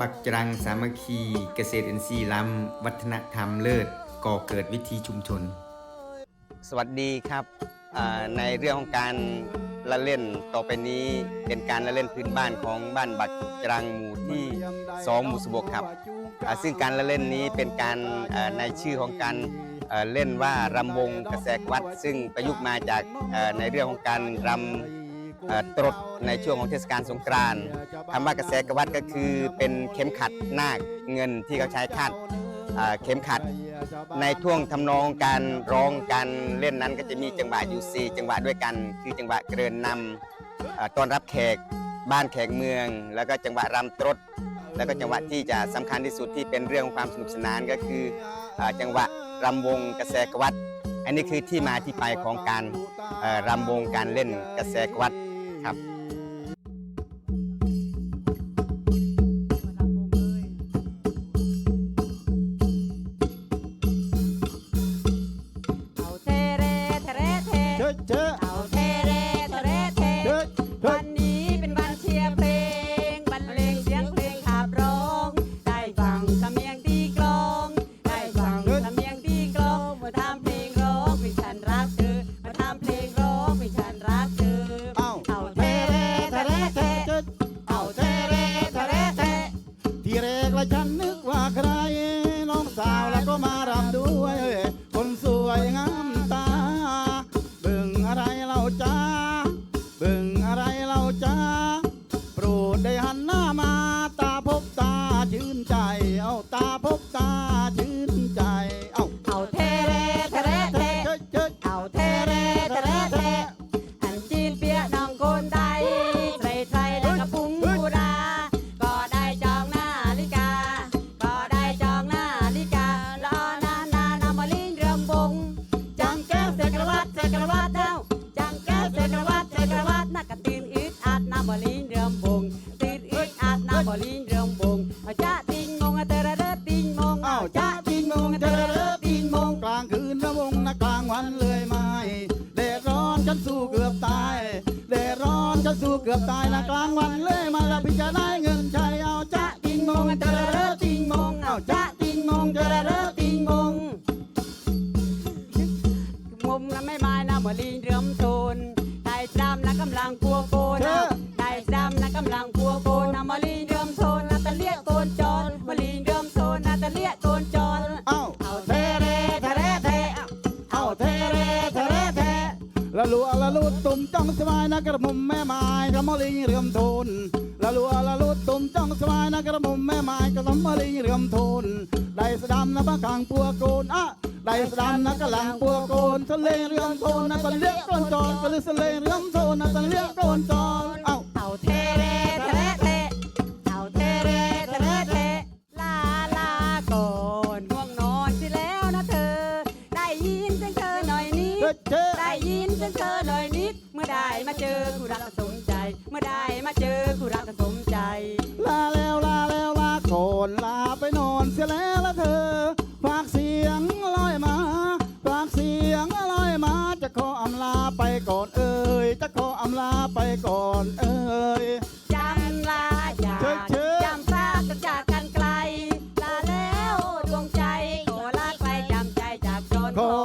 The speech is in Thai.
บักจรังสามัคคี เกษตรอินทรีย์ล้ำวัฒนธรรมเลิศก่อเกิดวิถีชุมชน สวัสดีครับในเรื่องของการละเล่นต่อไปนี้เป็นการละเล่นพื้นบ้านของบ้านบักจรังหมู่ที่2หมู่สบกครับ ซึ่งการละเล่นนี้เป็นการในชื่อของการเล่นว่ารำวงกระแสวัด ซึ่งประยุกต์มาจากในเรื่องของการรำ ตรดในช่วงของเทศกาลสงกรานต์คำว่ากระแสกวัดก็คือเป็นเข็มขัดนาคเงินที่เขาใช้คาดเข็มขัด ในท่วงทำนองการร้องการเล่นนั้นก็จะมีจังหวะอยู่สี่จังหวะด้วยกัน คือจังหวะเกรินนำต้อนรับแขกบ้านแขกเมือง แล้วก็จังหวะรำตรดแล้วก็จังหวะที่จะสำคัญที่สุดที่เป็นเรื่องของความสนุกสนานก็คืออจังหวะรำวงกระแสกวัด อันนี้คือที่มาที่ไปของการเอ่อรำวงการเล่นกระแสกวัด ครับเอาเทเรเทเรเทเจ๊เจ๊เอ มาลินเรืองบงตีนอึดอัดนามาลินเรืองบงเอาจ้าติงมงอะเตระเดอติงมงเอ้าจ้าติงมงเจอเด้อติงมงกลางคืนระวงนะกลางวันเลยไม่แดดร้อนฉันสู้เกือบตายแดดร้อนฉันสู้เกือบตายนะกลางวันเลยมาแล้วพี่จะได้เงินใช้เอาจ้าติงมงเจอเด้อติงมงเอาจ้าติงมงเจอเด้อติงมงมุมนะไม่ไม้นะมาลีนเรื่มโทนได้ดำนะกำลังพัวโกนนะได้ดำนะกำลังพัวโกนนะมาลีนเรื่มโทนนะตะเลียโกนจอนมาลีนเรื่มโทนนะตะเลียโกนจอนเอ้าเอาเทเรเทเรเทเอาเทเรเทเรเทละลัวละลุดตุ่มจ้องสบายนะกระมุมแม่ไม้กระมอลิงเรื่อมโทนละลัวละลุดตุ่มจ้องสบายนะกระมุมแม่ไม้กระมอลิงเรื่อมโทนได้สดำนะบ้ากลางปัวโกนอะได้สดำนะกะหลังปัวโกนทะเลเรื่อมโทนนะตะเลียกโกนจอนกะลือทะเลเรื่อมโทนนะตะเลียกโกนจอน ดเธอได้ยินเสียเธอหน่อยนิด เมื่อได้มาเจอกูรักก็สมใจ เมื่อได้มาเจอกูรักก็สมใจ ลาแล้วลาแล้วลาก่อนลาไปนอนเสียแล้วละเธอฝากเสียงลอยมาฝากเสียงลอยมา จะขออำลาไปก่อนเอ่ยจะขออำลาไปก่อนเอ่ยจำลาอยากจำซลาดจะจากกันไกล ลาแล้วดวงใจขอลาไปจำใจจากจนขอ